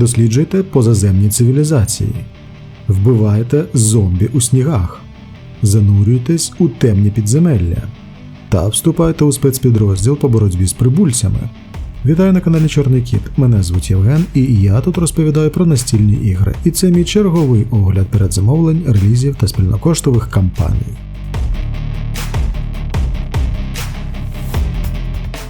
досліджуйте позаземні цивілізації, вбивайте зомбі у снігах, занурюйтесь у темні підземелля та вступайте у спецпідрозділ по боротьбі з прибульцями. Вітаю на каналі Чорний Кіт. Мене звуть Євген, і я тут розповідаю про настільні ігри. І це мій черговий огляд передзамовлень, релізів та спільнокоштових кампаній.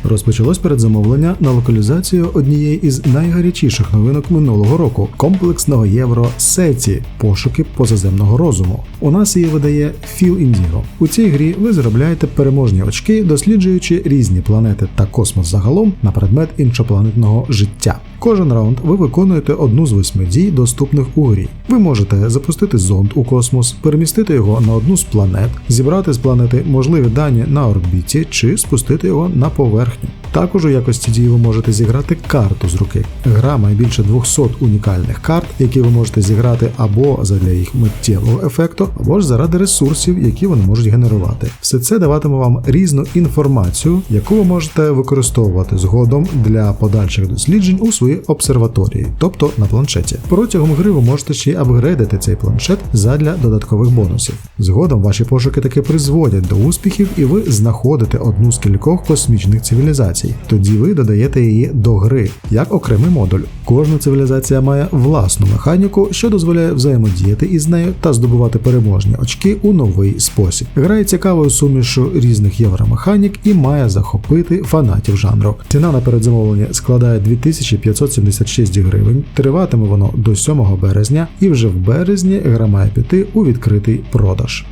Розпочалось передзамовлення на локалізацію однієї із найгарячіших новинок минулого року комплексного євро Сеті пошуки позаземного розуму. У нас її видає Філ Індіго. У цій грі ви заробляєте переможні очки, досліджуючи різні планети та космос загалом на предмет іншопланетного життя. Кожен раунд ви виконуєте одну з восьми дій, доступних у грі. Ви можете запустити зонд у космос, перемістити його на одну з планет, зібрати з планети можливі дані на орбіті чи спустити його на поверхню. Bye. Також у якості дії ви можете зіграти карту з руки. Гра має більше 200 унікальних карт, які ви можете зіграти або задля їх миттєвого ефекту, або ж заради ресурсів, які вони можуть генерувати. Все це даватиме вам різну інформацію, яку ви можете використовувати згодом для подальших досліджень у своїй обсерваторії, тобто на планшеті. Протягом гри ви можете ще й апгрейдити цей планшет задля додаткових бонусів. Згодом ваші пошуки таки призводять до успіхів, і ви знаходите одну з кількох космічних цивілізацій. Тоді ви додаєте її до гри як окремий модуль. Кожна цивілізація має власну механіку, що дозволяє взаємодіяти із нею та здобувати переможні очки у новий спосіб. Гра є цікавою сумішу різних євромеханік і має захопити фанатів жанру. Ціна на передзамовлення складає 2576 гривень. Триватиме воно до 7 березня, і вже в березні гра має піти у відкритий продаж.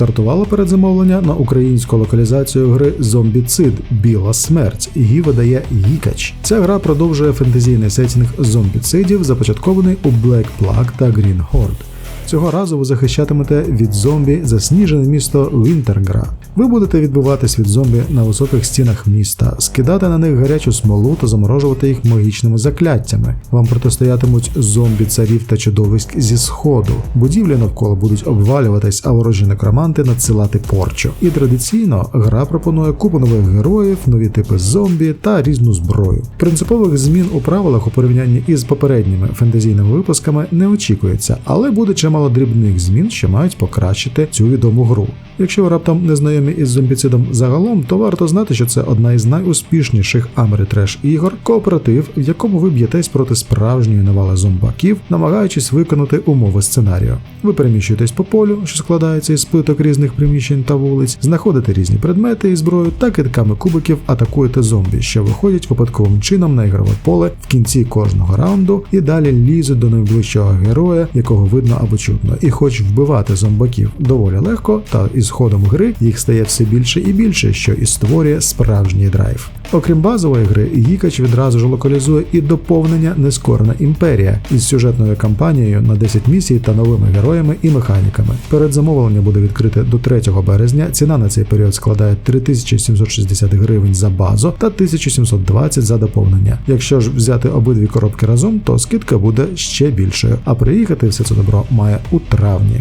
Стартувало передзамовлення на українську локалізацію гри Зомбіцид Біла смерть. Її видає Гікач. Ця гра продовжує фентезійний сетінг зомбіцидів, започаткований у Black Plague та Green Horde. Цього разу ви захищатимете від зомбі засніжене місто Вінтергра. Ви будете відбиватись від зомбі на високих стінах міста, скидати на них гарячу смолу та заморожувати їх магічними закляттями. Вам протистоятимуть зомбі царів та чудовиськ зі сходу. Будівлі навколо будуть обвалюватись, а ворожі некроманти надсилати порчу. І традиційно гра пропонує купу нових героїв, нові типи зомбі та різну зброю. Принципових змін у правилах у порівнянні із попередніми фентезійними випусками не очікується, але буде чимало дрібних змін, що мають покращити цю відому гру. Якщо ви раптом не знайомі із зомбіцидом загалом, то варто знати, що це одна із найуспішніших Америтреш ігор, кооператив, в якому ви б'єтесь проти справжньої навали зомбаків, намагаючись виконати умови сценарію. Ви переміщуєтесь по полю, що складається із плиток різних приміщень та вулиць, знаходите різні предмети і зброю та китками кубиків атакуєте зомбі, що виходять випадковим чином на ігрове поле в кінці кожного раунду і далі лізуть до найближчого героя, якого видно або чутно. І хоч вбивати зомбаків доволі легко, та із ходом гри їх стає все більше і більше, що і створює справжній драйв. Окрім базової гри, Гікач відразу ж локалізує і доповнення Нескорена імперія із сюжетною кампанією на 10 місій та новими героями і механіками. Передзамовлення буде відкрите до 3 березня. Ціна на цей період складає 3760 гривень за базу та 1720 за доповнення. Якщо ж взяти обидві коробки разом, то скидка буде ще більшою. А приїхати все це добро має у травні.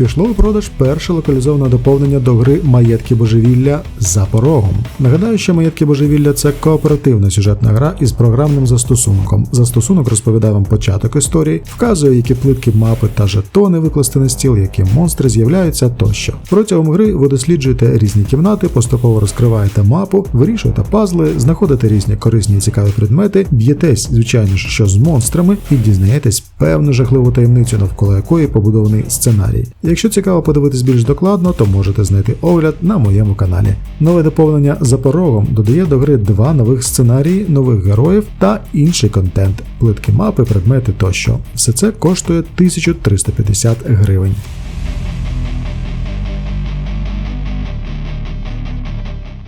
Пішло у продаж перше локалізоване доповнення до гри Маєтки Божевілля за порогом. Нагадаю, що Маєтки Божевілля це кооперативна сюжетна гра із програмним застосунком. Застосунок розповідає вам початок історії, вказує, які плитки мапи та жетони викласти на стіл, які монстри з'являються тощо. Протягом гри ви досліджуєте різні кімнати, поступово розкриваєте мапу, вирішуєте пазли, знаходите різні корисні і цікаві предмети, б'єтесь, звичайно що з монстрами, і дізнаєтесь певну жахливу таємницю, навколо якої побудований сценарій. Якщо цікаво подивитись більш докладно, то можете знайти огляд на моєму каналі. Нове доповнення за порогом додає до гри два нових сценарії, нових героїв та інший контент, плитки мапи, предмети тощо. Все це коштує 1350 гривень.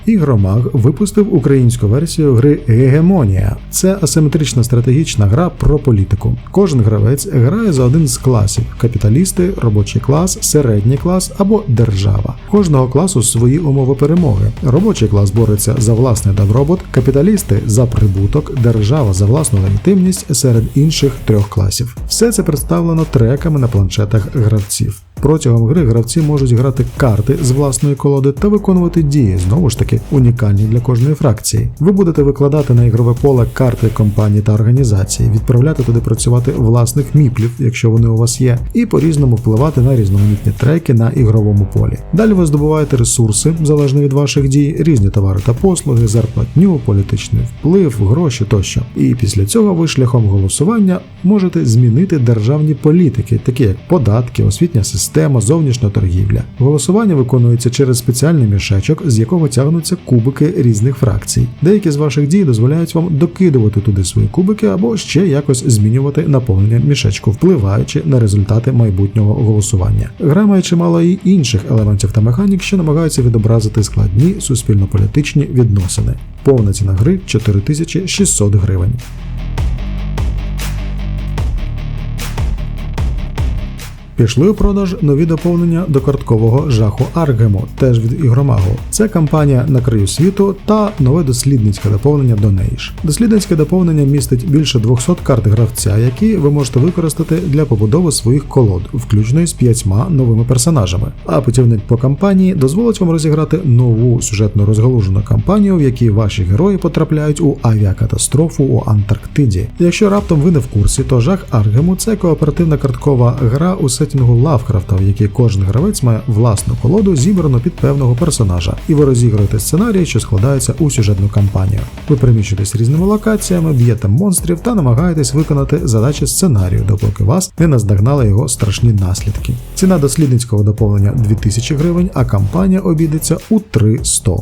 Ігромаг випустив українську версію гри Гегемонія. Це асиметрична стратегічна гра про політику. Кожен гравець грає за один з класів: капіталісти, робочий клас, середній клас або держава. Кожного класу свої умови перемоги. Робочий клас бореться за власний добробут, капіталісти за прибуток, держава за власну легітимність серед інших трьох класів. Все це представлено треками на планшетах гравців. Протягом гри гравці можуть грати карти з власної колоди та виконувати дії, знову ж таки унікальні для кожної фракції. Ви будете викладати на ігрове поле карти компаній та організацій, відправляти туди працювати власних міплів, якщо вони у вас є, і по-різному впливати на різноманітні треки на ігровому полі. Далі ви здобуваєте ресурси, залежно від ваших дій, різні товари та послуги, зарплатню, політичний вплив, гроші тощо. І після цього ви шляхом голосування можете змінити державні політики, такі як податки, освітня система, зовнішня торгівля. Голосування виконується через спеціальний мішечок, з якого тягнуться кубики різних фракцій. Деякі з ваших дій дозволяють вам докидувати туди свої кубики або ще якось змінювати наповнення мішечку, впливаючи на результати майбутнього голосування. Гра має чимало і інших елементів та механік, що намагаються відобразити складні суспільно-політичні відносини. Повна ціна гри 4600 гривень. Пішли у продаж нові доповнення до карткового жаху Аргему, теж від ігромагу. Це кампанія на краю світу та нове дослідницьке доповнення до Нейш. Дослідницьке доповнення містить більше 200 карт гравця, які ви можете використати для побудови своїх колод, включно із п'ятьма новими персонажами. А путівник по кампанії дозволить вам розіграти нову сюжетно розгалужену кампанію, в якій ваші герої потрапляють у авіакатастрофу у Антарктиді. Якщо раптом ви не в курсі, то жах Аргему це кооперативна карткова гра у сеттінгу Лавкрафта, в якій кожен гравець має власну колоду, зібрану під певного персонажа, і ви розігруєте сценарії, що складаються у сюжетну кампанію. Ви переміщуєтесь різними локаціями, б'єте монстрів та намагаєтесь виконати задачі сценарію, допоки вас не наздогнали його страшні наслідки. Ціна дослідницького доповнення 2000 гривень, а кампанія обійдеться у 300.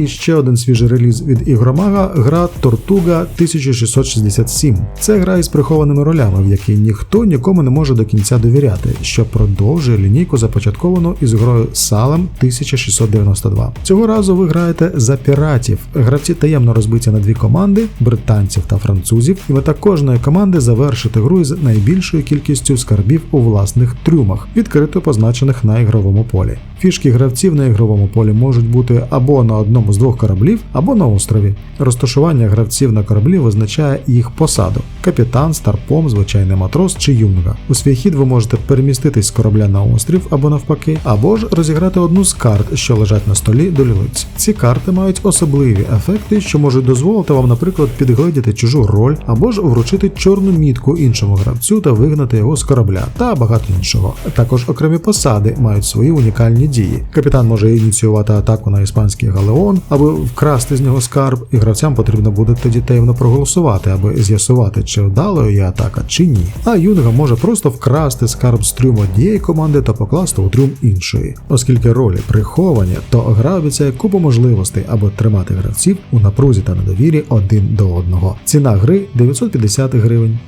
І ще один свіжий реліз від ігромага гра Тортуга 1667. Це гра із прихованими ролями, в якій ніхто нікому не може до кінця довіряти, що продовжує лінійку започатковану із грою Салем 1692. Цього разу ви граєте за піратів. Гравці таємно розбиті на дві команди британців та французів, і мета кожної команди завершити гру з найбільшою кількістю скарбів у власних трюмах, відкрито позначених на ігровому полі. Фішки гравців на ігровому полі можуть бути або на одному з двох кораблів, або на острові. Розташування гравців на кораблі визначає їх посаду: капітан, старпом, звичайний матрос чи юнга. У свій хід ви можете переміститись з корабля на острів або навпаки, або ж розіграти одну з карт, що лежать на столі до лілиць. Ці карти мають особливі ефекти, що можуть дозволити вам, наприклад, підгледіти чужу роль, або ж вручити чорну мітку іншому гравцю та вигнати його з корабля, та багато іншого. Також окремі посади мають свої унікальні дії. Капітан може ініціювати атаку на іспанський галеон, аби вкрасти з нього скарб, і гравцям потрібно буде тоді таємно проголосувати, аби з'ясувати, чи вдалою є атака, чи ні. А юнга може просто вкрасти скарб з трюм однієї команди та покласти у трюм іншої. Оскільки ролі приховані, то гра обіцяє купу можливостей, аби тримати гравців у напрузі та недовірі один до одного. Ціна гри 950 гривень.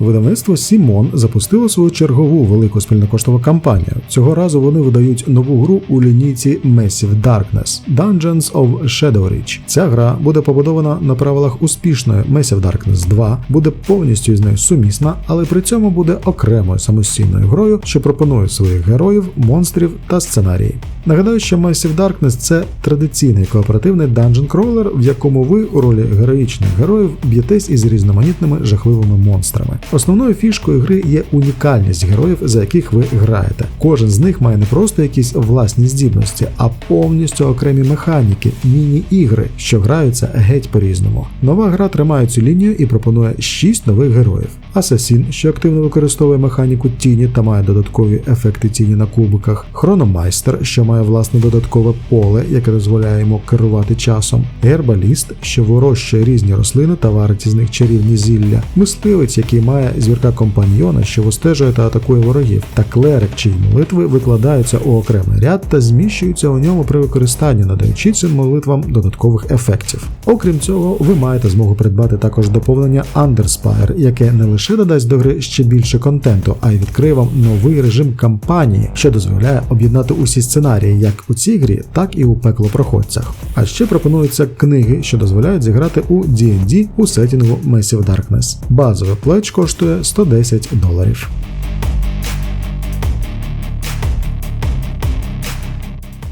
Видавництво Сімон запустило свою чергову велику спільнокоштову кампанію. Цього разу вони видають нову гру у лінійці Massive Darkness Dungeons of Shadowreach. Ця гра буде побудована на правилах успішної Massive Darkness 2, буде повністю з нею сумісна, але при цьому буде окремою самостійною грою, що пропонує своїх героїв, монстрів та сценарії. Нагадаю, що Massive Darkness це традиційний кооперативний данжен кролер, в якому ви у ролі героїчних героїв б'єтесь із різноманітними жахливими монстрами. Основною фішкою гри є унікальність героїв, за яких ви граєте. Кожен з них має не просто якісь власні здібності, а повністю окремі механіки, міні-ігри, що граються геть по-різному. Нова гра тримає цю лінію і пропонує 6 нових героїв. Асасін, що активно використовує механіку тіні та має додаткові ефекти тіні на кубиках, Хрономайстер, що має власне додаткове поле, яке дозволяє йому керувати часом, гербаліст, що вирощує різні рослини та варить із них чарівні зілля, мисливець, який має зірка компаньйона, що вистежує та атакує ворогів, та клерик, чиї молитви викладаються у окремий ряд та зміщуються у ньому при використанні, надаючи цим молитвам додаткових ефектів. Окрім цього, ви маєте змогу придбати також доповнення Underspire, яке не лише додасть до гри ще більше контенту, а й відкриє вам новий режим кампанії, що дозволяє об'єднати усі сценарії як у цій грі, так і у пеклопроходцях. А ще пропонуються книги, що дозволяють зіграти у D&D у сетінгу Massive Darkness. Базовий плеч коштує 110 доларів.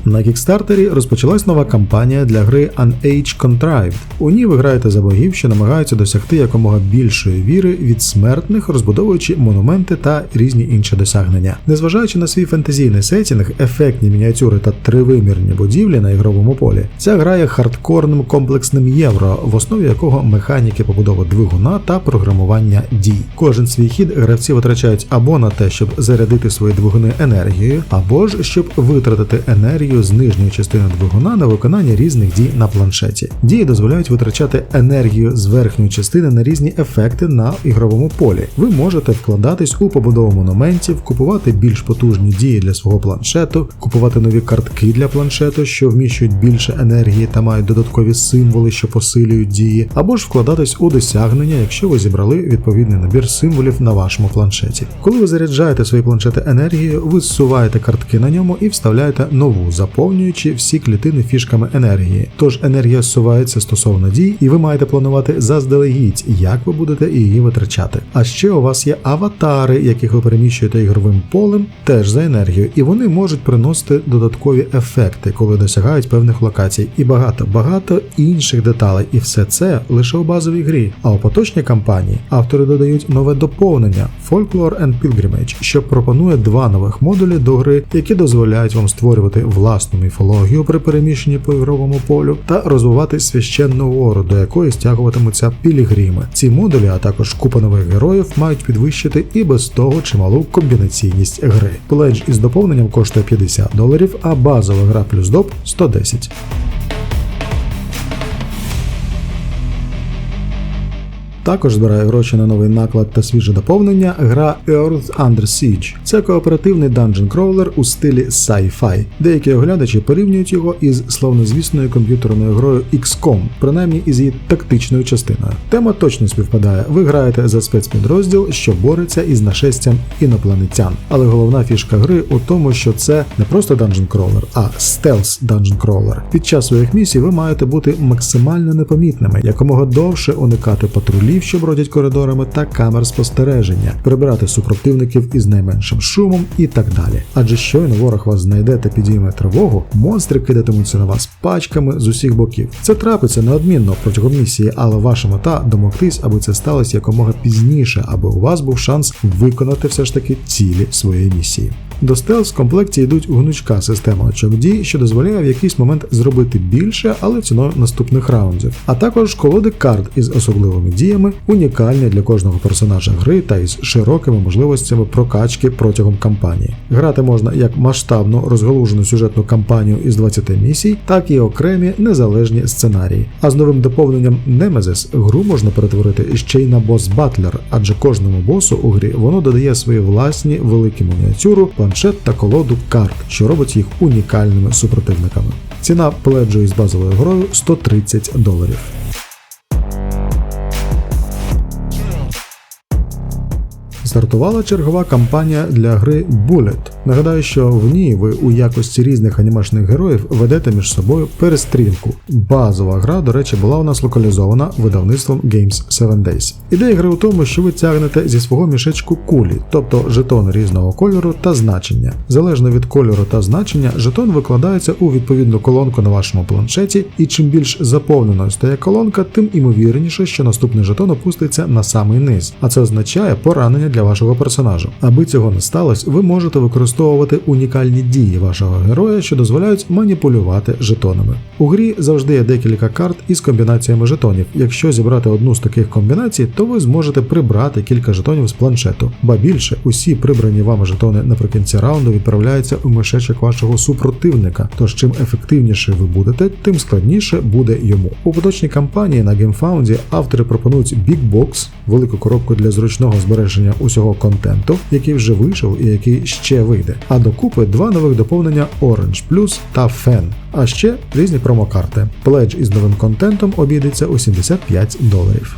На кікстартері розпочалась нова кампанія для гри Unage Contrived. У ній ви граєте за богів, що намагаються досягти якомога більшої віри від смертних, розбудовуючи монументи та різні інші досягнення. Незважаючи на свій фентезійний сетінг, ефектні мініатюри та тривимірні будівлі на ігровому полі, ця гра є хардкорним комплексним євро, в основі якого механіки побудови двигуна та програмування дій. Кожен свій хід гравці витрачають або на те, щоб зарядити свої двигуни енергією, або ж щоб витратити енергію з нижньої частини двигуна на виконання різних дій на планшеті. Дії дозволяють витрачати енергію з верхньої частини на різні ефекти на ігровому полі. Ви можете вкладатись у побудову монументів, купувати більш потужні дії для свого планшету, купувати нові картки для планшету, що вміщують більше енергії та мають додаткові символи, що посилюють дії, або ж вкладатись у досягнення, якщо ви зібрали відповідний набір символів на вашому планшеті. Коли ви заряджаєте свої планшети енергією, ви зсуваєте картки на ньому і вставляєте нову, заповнюючи всі клітини фішками енергії. Тож енергія зсувається стосовно дій, і ви маєте планувати заздалегідь, як ви будете її витрачати. А ще у вас є аватари, яких ви переміщуєте ігровим полем, теж за енергію, і вони можуть приносити додаткові ефекти, коли досягають певних локацій, і багато багато інших деталей. І все це лише у базовій грі. А у поточній кампанії автори додають нове доповнення Folklore and Pilgrimage, що пропонує два нових модулі до гри, які дозволяють вам створювати власну міфологію при переміщенні по ігровому полю та розвивати священну вору, до якої стягуватимуться пілігрими. Ці модулі, а також купа нових героїв, мають підвищити і без того чималу комбінаційність гри. Пледж із доповненням коштує 50 доларів, а базова гра плюс доп 110. Також збирає гроші на новий наклад та свіже доповнення гра Earth Under Siege. Це кооперативний данжен кроулер у стилі sci-fi. Деякі оглядачі порівнюють його із славнозвісною комп'ютерною грою XCOM, принаймні із її тактичною частиною. Тема точно співпадає. Ви граєте за спецпідрозділ, що бореться із нашестям інопланетян. Але головна фішка гри у тому, що це не просто данжен кроулер, а стелс данжен кроулер. Під час своїх місій ви маєте бути максимально непомітними, якомога довше уникати патрулів, що бродять коридорами, та камер спостереження, прибирати супротивників із найменшим шумом і так далі. Адже щойно ворог вас знайде та підійме тривогу, монстри кидатимуться на вас пачками з усіх боків. Це трапиться неодмінно протягом місії, але ваша мета домогтись, аби це сталося якомога пізніше, аби у вас був шанс виконати все ж таки цілі своєї місії. До стелс в комплекті йдуть гнучка система очок дій, що дозволяє в якийсь момент зробити більше, але ціною наступних раундів. А також колоди карт із особливими діями, унікальні для кожного персонажа гри та із широкими можливостями прокачки протягом кампанії. Грати можна як масштабну розгалужену сюжетну кампанію із 20 місій, так і окремі незалежні сценарії. А з новим доповненням Nemesis гру можна перетворити ще й на бос батлер, адже кожному босу у грі воно додає свої власні великі мініатюру, планшет та колоду карт, що робить їх унікальними супротивниками. Ціна пледжу із базовою грою 130 доларів. Стартувала чергова кампанія для гри Bullet. Нагадаю, що в ній ви у якості різних анімешних героїв ведете між собою перестрілку. Базова гра, до речі, була у нас локалізована видавництвом Games 7 Days. Ідея гри у тому, що ви тягнете зі свого мішечку кулі, тобто жетон різного кольору та значення. Залежно від кольору та значення, жетон викладається у відповідну колонку на вашому планшеті, і чим більш заповненою стає колонка, тим імовірніше, що наступний жетон опуститься на самий низ, а це означає поранення для вашого персонажа. Аби цього не сталося, ви можете використовувати унікальні дії вашого героя, що дозволяють маніпулювати жетонами. У грі завжди є декілька карт із комбінаціями жетонів. Якщо зібрати одну з таких комбінацій, то ви зможете прибрати кілька жетонів з планшету. Ба більше, усі прибрані вами жетони наприкінці раунду відправляються у мишечок вашого супротивника. Тож чим ефективніше ви будете, тим складніше буде йому. У поточній кампанії на GameFound автори пропонують Box, велику коробку для зручного збереження усього контенту, який вже вийшов і який ще вийде. А докупи два нових доповнення Orange Plus та Fan. А ще різні промокарти. Пледж із новим контентом обійдеться у 75 доларів.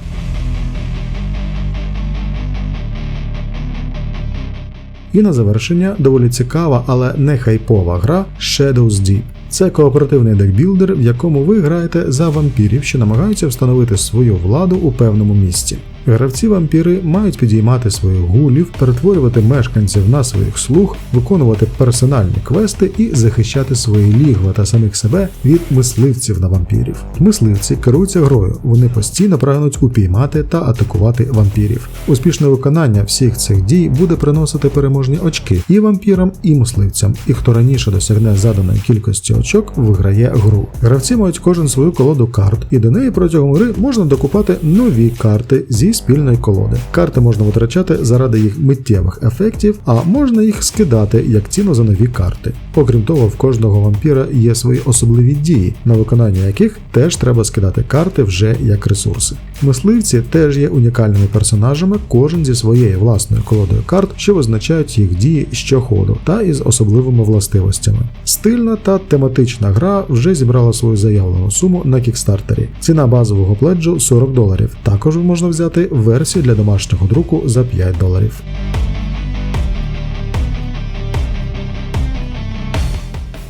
І на завершення доволі цікава, але не хайпова гра Shadows Deep. Це кооперативний декбілдер, в якому ви граєте за вампірів, що намагаються встановити свою владу у певному місці. Гравці вампіри мають підіймати своїх гулів, перетворювати мешканців на своїх слуг, виконувати персональні квести і захищати свої лігва та самих себе від мисливців на вампірів. Мисливці керуються грою, вони постійно прагнуть упіймати та атакувати вампірів. Успішне виконання всіх цих дій буде приносити переможні очки і вампірам, і мисливцям. І хто раніше досягне заданої кількості очок, виграє гру. Гравці мають кожен свою колоду карт, і до неї протягом гри можна докупати нові карти зі спільної колоди. Карти можна витрачати заради їх миттєвих ефектів, а можна їх скидати як ціну за нові карти. Окрім того, в кожного вампіра є свої особливі дії, на виконання яких теж треба скидати карти вже як ресурси. Мисливці теж є унікальними персонажами, кожен зі своєю власною колодою карт, що визначають їх дії щоходу та із особливими властивостями. Стильна та тематична гра вже зібрала свою заявлену суму на кікстартері. Ціна базового пледжу 40 доларів. Також можна взяти версію для домашнього друку за 5 доларів.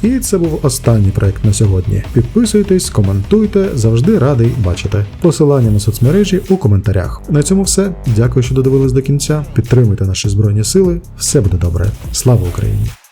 І це був останній проект на сьогодні. Підписуйтесь, коментуйте, завжди радий бачити. Посилання на соцмережі у коментарях. На цьому все. Дякую, що додивились до кінця. Підтримуйте наші збройні сили. Все буде добре. Слава Україні!